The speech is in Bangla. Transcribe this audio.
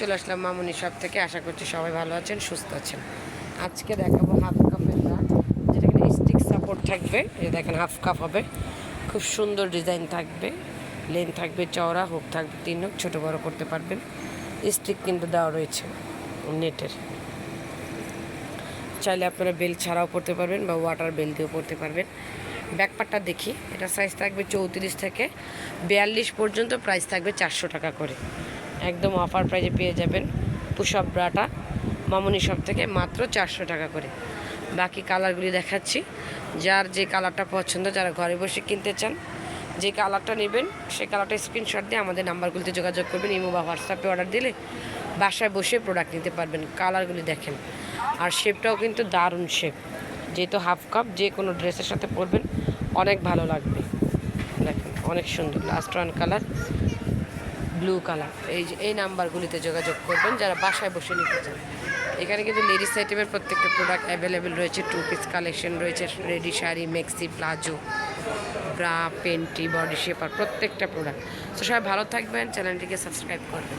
চলে আসলাম মামুনি সব থেকে। আশা করছি সবাই ভালো আছেন, সুস্থ আছেন। আজকে দেখাবো হাফ কাপের যেটা স্টিক সাপোর্ট থাকবে। এই দেখেন হাফ কাপ হবে। খুব সুন্দর ডিজাইন থাকবে। লেন থাকবে চওড়া হুক থাকবে তিন হুক ছোটো বড়ো করতে পারবেন। স্টিক কিন্তু দেওয়া রয়েছে নেটের চাইলে আপনারা বেল ছাড়াও পড়তে পারবেন বা ওয়াটার বেল দিয়েও পড়তে পারবেন। ব্যাকপারটা দেখি। এটা সাইজ থাকবে চৌত্রিশ থেকে বিয়াল্লিশ পর্যন্ত প্রাইস থাকবে চারশো টাকা করে। একদম অফার প্রাইজে পেয়ে যাবেন পুষপ ব্রাটা। মামুনি শপ থেকে মাত্র চারশো টাকা করে। বাকি কালারগুলি দেখাচ্ছি। যার যে কালারটা পছন্দ, যারা ঘরে বসে কিনতে চান, যে কালারটা নেবেন সেই কালারটা স্ক্রিনশট দিয়ে আমাদের নাম্বারগুলিতে যোগাযোগ করবেন, ইমো বা হোয়াটসঅ্যাপে অর্ডার দিলে বাসায় বসে প্রোডাক্ট নিতে পারবেন। কালারগুলি দেখেন। আর শেপটাও কিন্তু দারুণ শেপ যেহেতু হাফ কাপ যে কোনো ড্রেসের সাথে পরবেন, অনেক ভালো লাগবে। দেখেন, অনেক সুন্দর। Last one colour blue colour এই এই নাম্বারগুলিতে যোগাযোগ করবেন, যারা বাসায় বসে নিতে চান। এখানে কিন্তু লেডিস আইটেমের প্রত্যেকটা প্রোডাক্ট অ্যাভেলেবেল রয়েছে। টু পিস কালেকশন রয়েছে ready sari maxi palazzo bra panty body shaper প্রত্যেকটা প্রোডাক্ট তো সবাই ভালো থাকবেন চ্যানেলটিকে সাবস্ক্রাইব করবেন।